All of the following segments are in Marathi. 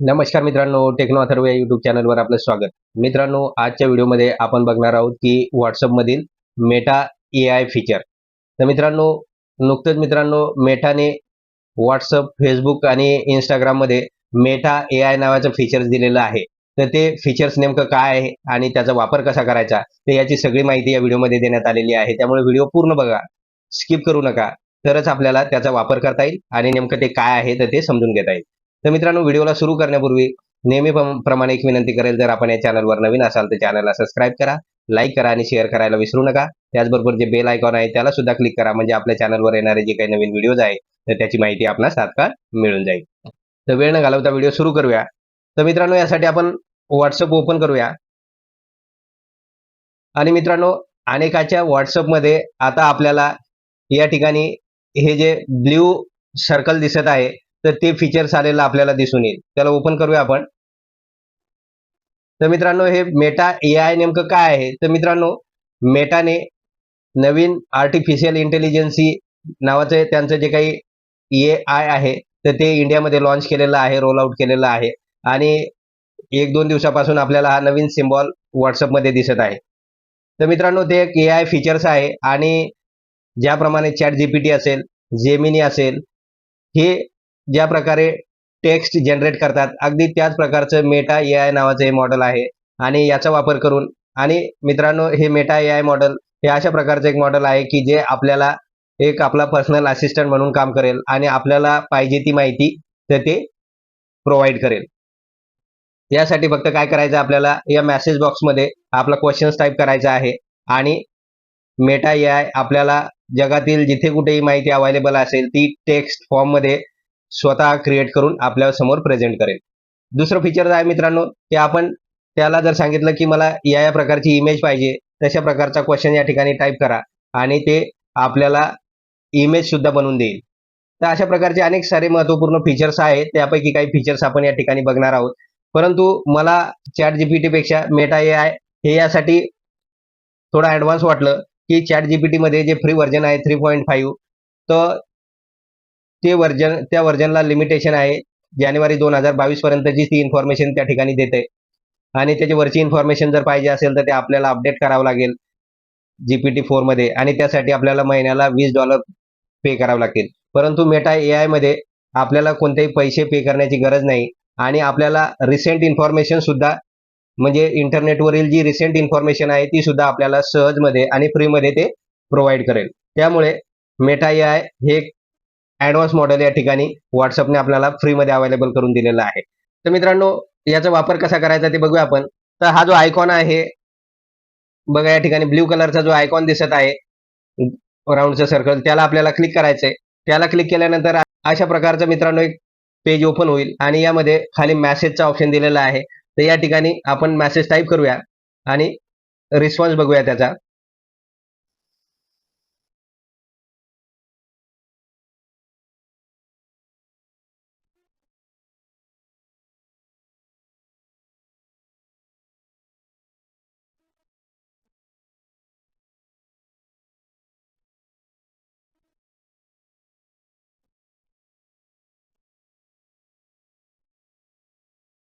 नमस्कार मित्रांनो टेक्नो अथर्व या युट्यूब चॅनलवर आपलं स्वागत. मित्रांनो आजच्या व्हिडिओमध्ये आपण बघणार आहोत की व्हॉट्सअपमधील मेटा ए आय फीचर तर मित्रांनो नुकतंच मित्रांनो मेटाने व्हॉट्सअप फेसबुक आणि इंस्टाग्राममध्ये मेटा ए आय नावाचं फीचर्स दिलेलं आहे. तर ते फीचर्स नेमकं काय आहे आणि त्याचा वापर कसा करायचा तर याची सगळी माहिती या व्हिडिओमध्ये देण्यात आलेली आहे. त्यामुळे व्हिडिओ पूर्ण बघा. स्किप करू नका. तरच आपल्याला त्याचा वापर करता येईल आणि नेमकं ते काय आहे तर ते समजून घेता येईल. तर मित्रांनो व्हिडिओला सुरू करण्यापूर्वी नेहमी प्रमाणे एक विनंती करेल जर आपण या चॅनलवर नवीन असाल तर चॅनलला सबस्क्राईब करा लाईक करा आणि शेअर करायला विसरू नका. त्याचबरोबर जे बेल आयकॉन आहे त्याला सुद्धा क्लिक करा म्हणजे आपल्या चॅनलवर येणारे जे काही नवीन व्हिडिओज आहे तर त्याची माहिती आपणास तात्काळ मिळून जाईल. तर वेळ न घालवता व्हिडिओ सुरू करूया. तर मित्रांनो यासाठी आपण व्हॉट्सअप ओपन करूया. आणि मित्रांनो अनेकाच्या व्हॉट्सअपमध्ये आता आपल्याला या ठिकाणी हे जे ब्ल्यू सर्कल दिसत आहे तर ते फीचर्स आलेलं आपल्याला दिसून येईल. त्याला ओपन करूया आपण. तर मित्रांनो हे मेटा ए आय नेमकं काय आहे? तर मित्रांनो मेटाने नवीन आर्टिफिशियल इंटेलिजन्सी नावाचं त्यांचं जे काही ए आय आहे तर ते इंडियामध्ये लॉन्च केलेलं आहे रोल आउट केलेलं आहे. आणि एक दोन दिवसापासून आपल्याला हा नवीन सिम्बॉल व्हॉट्सअपमध्ये दिसत आहे. तर मित्रांनो ते एक ए आय फीचर्स आहे आणि ज्याप्रमाणे चॅट जीपीटी असेल जेमिनी असेल हे ज्या प्रकारे टेक्स्ट जनरेट करतात. अगदी त्याच प्रकारचं मेटा ए आय नावाचं हे मॉडेल आहे. आणि याचा वापर करून आणि मित्रांनो हे मेटा ए आय मॉडेल हे अशा प्रकारचं एक मॉडेल आहे की जे आपल्याला एक आपला पर्सनल असिस्टंट म्हणून काम करेल आणि आपल्याला पाहिजे ती माहिती तर ते प्रोव्हाइड करेल. यासाठी फक्त काय करायचं आपल्याला? या मेसेज बॉक्समध्ये आपला क्वेश्चन्स टाईप करायचा आहे. आणि मेटा ए आय आपल्याला जगातील जिथे कुठेही माहिती अवेलेबल असेल ती टेक्स्ट फॉर्ममध्ये स्वतः क्रिएट करून आपल्यासमोर प्रेझेंट करेल. दुसरं फीचर आहे मित्रांनो की आपण त्याला जर सांगितलं की मला या या प्रकारची इमेज पाहिजे तशा प्रकारचा क्वेश्चन या ठिकाणी टाईप करा आणि ते आपल्याला इमेज सुद्धा बनवून देईल. तर अशा प्रकारचे अनेक सारे महत्त्वपूर्ण फीचर्स आहेत. त्यापैकी काही फीचर्स आपण या ठिकाणी बघणार आहोत. परंतु मला चॅट जीपीटीपेक्षा मेटा ए आय हे यासाठी थोडं ॲडव्हान्स वाटलं की चॅट जीपीटीमध्ये जे फ्री व्हर्जन आहे थ्री पॉईंट फाईव्ह तर ते वर्जन त्या व्हर्जनला लिमिटेशन आहे. जानेवारी दोन हजार बावीस पर्यंतची ती इन्फॉर्मेशन त्या ठिकाणी देते. आणि त्याची वरची इन्फॉर्मेशन जर पाहिजे असेल तर ते आपल्याला अपडेट करावं लागेल. जीपीटी फोरमध्ये. आणि त्यासाठी आपल्याला महिन्याला वीस डॉलर पे करावं लागतील परंतु मेटा ए आयमध्ये आपल्याला कोणतेही पैसे पे करण्याची गरज नाही. आणि आपल्याला रिसेंट इन्फॉर्मेशन सुद्धा म्हणजे इंटरनेटवरील जी रिसेंट इन्फॉर्मेशन आहे ती सुद्धा आपल्याला सहजमध्ये आणि फ्रीमध्ये ते प्रोव्हाइड करेल. त्यामुळे मेटा ए आय हे ऍडव्हान्स मॉडेल या ठिकाणी व्हॉट्सअपने आपल्याला फ्रीमध्ये अवेलेबल करून दिलेला आहे. तर मित्रांनो याचा वापर कसा करायचा ते बघूया आपण. तर हा जो आयकॉन आहे बघा या ठिकाणी ब्ल्यू कलरचा जो आयकॉन दिसत आहे राऊंडचं सर्कल त्याला आपल्याला क्लिक करायचंय. त्याला क्लिक केल्यानंतर अशा प्रकारचं मित्रांनो एक पेज ओपन होईल आणि यामध्ये खाली मॅसेजचा ऑप्शन दिलेला आहे. तर या ठिकाणी आपण मॅसेज टाईप करूया आणि रिस्पॉन्स बघूया त्याचा.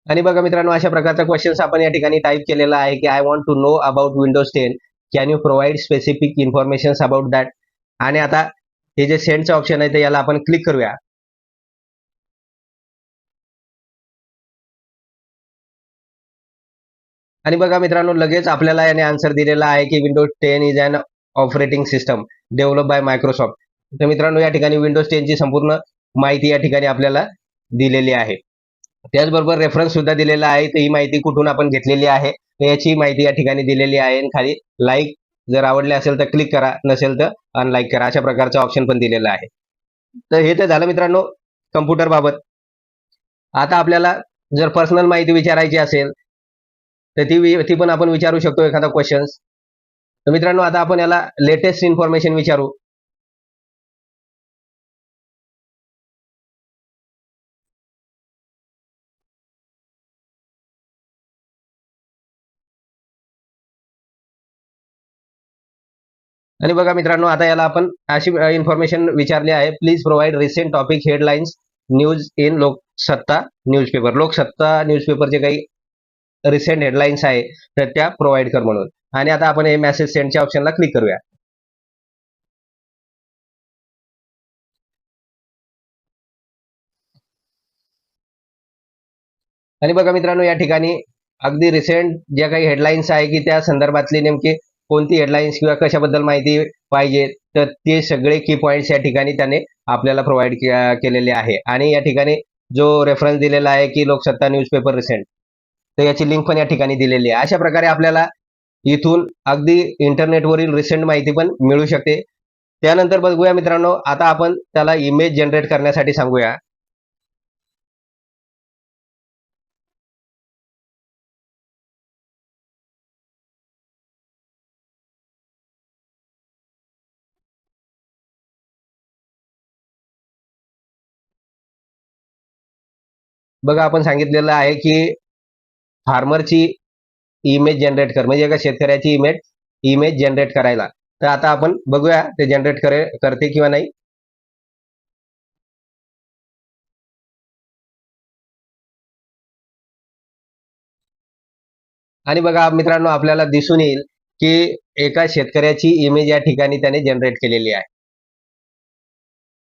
आणि बघा मित्रांनो अशा प्रकारचा क्वेश्चन्स आपण या ठिकाणी टाईप केलेला आहे की I want to know about Windows ten can you provide specific information about that आणि आता हे जे सेंडचं ऑप्शन आहे ते याला आपण क्लिक करूया. आणि बघा मित्रांनो लगेच आपल्याला याने आन्सर दिलेला आहे की Windows ten is an operating system develop by Microsoft तर मित्रांनो या ठिकाणी विंडोज टेनची संपूर्ण माहिती या ठिकाणी आपल्याला दिलेली आहे. त्याचबरोबर रेफरन्स सुद्धा दिलेला आहे. तर ही माहिती कुठून आपण घेतलेली आहे? याची माहिती या ठिकाणी दिलेली आहे. आणि खाली लाईक जर आवडले असेल तर क्लिक करा. नसेल तर अनलाईक करा. अशा प्रकारचा ऑप्शन पण दिलेला आहे. तर हे तर झालं मित्रांनो कम्प्युटर बाबत. आता आपल्याला जर पर्सनल माहिती विचारायची असेल तर ती ती पण आपण विचारू शकतो एखादा क्वेश्चन्स तर मित्रांनो आता आपण याला लेटेस्ट इन्फॉर्मेशन विचारू. आणि बघा मित्रांनो आता याला आपण अशी इन्फॉर्मेशन विचारली आहे. Please provide recent topic headlines news in Lok Loksatta newspaper Loksatta न्यूजपेपरचे काही रिसेंट हेडलाईन्स आहे तर त्या प्रोव्हाइड कर म्हणून. आणि आता आपण हे मेसेज सेंडच्या ऑप्शनला क्लिक करूया. आणि बघा मित्रांनो या ठिकाणी अगदी रिसेंट ज्या काही हेडलाईन्स आहे की त्या संदर्भातली नेमकी कोणती हेडलाईन्स किंवा कशाबद्दल माहिती पाहिजे तर ते सगळे की पॉईंट्स या ठिकाणी त्याने आपल्याला प्रोव्हाइड केलेले आहे. आणि या ठिकाणी जो रेफरन्स दिलेला आहे की लोकसत्ता न्यूजपेपर रिसेंट तर याची लिंक पण या ठिकाणी दिलेली आहे. अशा प्रकारे आपल्याला इथून अगदी इंटरनेटवरील रिसेंट माहिती पण मिळू शकते. त्यानंतर बघूया मित्रांनो आता आपण त्याला इमेज जनरेट करण्यासाठी सांगूया. बघा आपण सांगितलेलं आहे की फार्मरची इमेज जनरेट कर म्हणजे एका शेतकऱ्याची इमेज इमेज जनरेट करायला. तर आता आपण बघूया ते जनरेट करे करते किंवा नाही. आणि बघा मित्रांनो आपल्याला दिसून येईल की एका शेतकऱ्याची इमेज या ठिकाणी त्याने जनरेट केलेली आहे.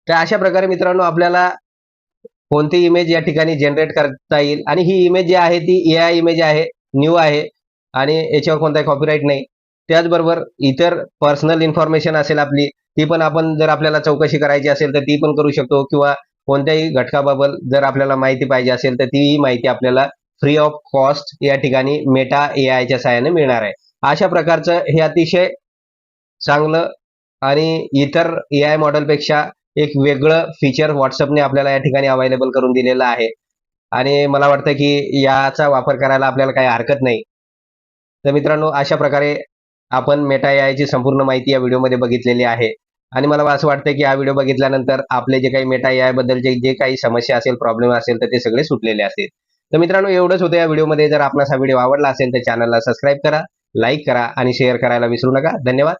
तर अशा प्रकारे मित्रांनो आपल्याला कोणती इमेज या ठिकाणी जनरेट करता येईल? आणि ही इमेज जी आहे ती ए आय इमेज आहे न्यू आहे आणि याच्यावर कोणताही कॉपीराईट नाही. त्याचबरोबर इतर पर्सनल इन्फॉर्मेशन असेल आपली ती पण आपण जर आपल्याला चौकशी करायची असेल तर ती पण करू शकतो. किंवा कोणत्याही घटकाबाबत जर आपल्याला माहिती पाहिजे असेल तर तीही माहिती आपल्याला फ्री ऑफ कॉस्ट या ठिकाणी मेटा ए आयच्या सहाय्याने मिळणार आहे. अशा प्रकारचं हे अतिशय चांगलं आणि इतर ए आय मॉडेलपेक्षा एक वेगळं फीचर व्हॉट्सअपने आपल्याला या ठिकाणी अवेलेबल करून दिलेलं आहे. आणि मला वाटतं की याचा वापर करायला आपल्याला काही हरकत नाही. तर मित्रांनो अशा प्रकारे आपण मेटा यायची संपूर्ण माहिती या व्हिडिओमध्ये बघितलेली आहे. आणि मला असं वाटतं की हा व्हिडिओ बघितल्यानंतर आपले जे काही मेटा या बद्दलचे जे काही समस्या असेल प्रॉब्लेम असेल तर ते सगळे सुटलेले असतील. तर मित्रांनो एवढंच होतं या व्हिडिओमध्ये. जर आपणास हा व्हिडिओ आवडला असेल तर चॅनलला सबस्क्राईब करा लाईक करा आणि शेअर करायला विसरू नका. धन्यवाद.